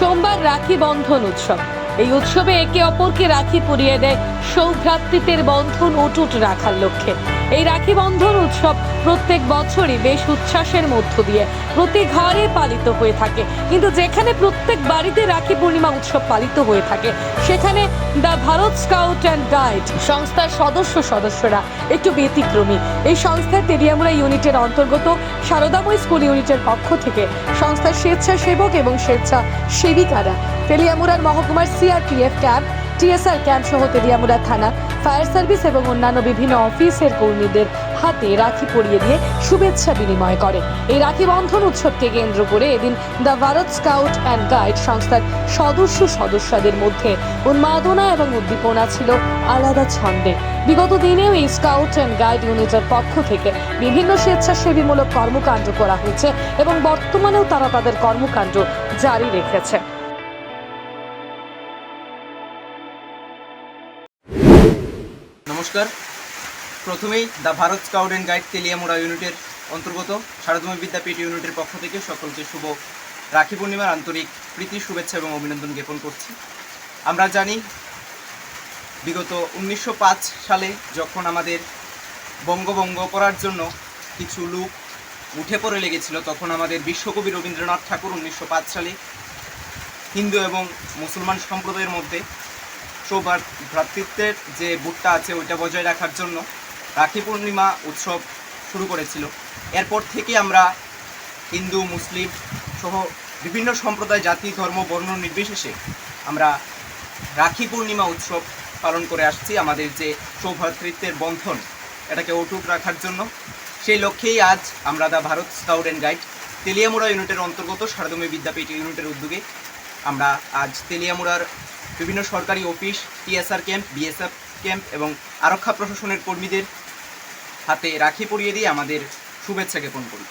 সোমবার রাখি বন্ধন উৎসব। এই উৎসবে একে অপরকে রাখি পরিয়ে দেয় সৌভ্রাতৃত্বের বন্ধন অটুট রাখার লক্ষ্যে। এই রাখি বন্ধন উৎসব প্রত্যেক বছরই বেশ উচ্ছ্বাসের মধ্য দিয়ে প্রতি ঘরে পালিত হয়ে থাকে। কিন্তু যেখানে প্রত্যেক বাড়িতে রাখি পূর্ণিমা উৎসব পালিত হয়ে থাকে, সেখানে the Bharat scout and guide সংস্থার সদস্য সদস্যরা একটু ব্যতিক্রমী। এই সংস্থার তেরিয়ামুড়া ইউনিটের অন্তর্গত সারদাময় স্কুল ইউনিটের পক্ষ থেকে সংস্থার স্বেচ্ছাসেবক এবং স্বেচ্ছা সেবিকারা তেলিয়ামুড়ার মহকুমার সিআরপিএফ ক্যাম্প, টিএসআর ক্যাম্প সহ তেলিয়ামুড়া থানা ফায়ার সার্ভিস এবং অন্যান্য বিভিন্ন অফিসের কর্মীদের হাতে রাখি পরিয়ে দিয়ে শুভেচ্ছা বিনিময় করে এই রাখি বন্ধন উৎসবকে কেন্দ্র করে এদিন the Bharat scout and guide সংস্থার সদস্য সদস্যদের মধ্যে উন্মাদনা এবং উদ্দীপনা ছিল আলাদা ছন্দে। বিগত দিনেও এই স্কাউট অ্যান্ড গাইড ইউনিটের পক্ষ থেকে বিভিন্ন স্বেচ্ছাসেবীমূলক কর্মকাণ্ড করা হয়েছে এবং বর্তমানেও তারা তাদের কর্মকাণ্ড জারি রেখেছে। নমস্কার। প্রথমেই the Bharat scout and guide Teliamura ইউনিটের অন্তর্গত শারদময় বিদ্যাপীঠ ইউনিটের পক্ষ থেকে সকলকে শুভ রাখি পূর্ণিমার আন্তরিক প্রীতি, শুভেচ্ছা এবং অভিনন্দন জ্ঞাপন করছি। আমরা জানি, বিগত উনিশশো পাঁচ সালে যখন আমাদের বঙ্গভঙ্গ করার জন্য কিছু লোক উঠে পড়ে লেগেছিল, তখন আমাদের বিশ্বকবি রবীন্দ্রনাথ ঠাকুর উনিশশো পাঁচ সালে হিন্দু এবং মুসলমান সম্প্রদায়ের মধ্যে ভ্রাতৃত্বের যে বুটটা আছে ওইটা বজায় রাখার জন্য রাখি পূর্ণিমা উৎসব শুরু করেছিল। এরপর থেকে আমরা হিন্দু, মুসলিম সহ বিভিন্ন সম্প্রদায়, জাতি, ধর্ম, বর্ণ নির্বিশেষে আমরা রাখি পূর্ণিমা উৎসব পালন করে আসছি। আমাদের যে সৌভ্রাতৃত্বের বন্ধন, এটাকে অটুট রাখার জন্য। সেই লক্ষ্যেই আজ আমরা the Bharat scout and guide Teliamura ইউনিটের অন্তর্গত শারদমী বিদ্যাপীঠ ইউনিটের উদ্যোগে আমরা আজ তেলিয়ামুড়ার বিভিন্ন সরকারি office, TSR camp, BSF camp এবং আরক্ষা প্রশাসনের কর্মীদের হাতে রাখি পরিয়ে দিয়ে আমাদের শুভেচ্ছা জ্ঞাপন করি।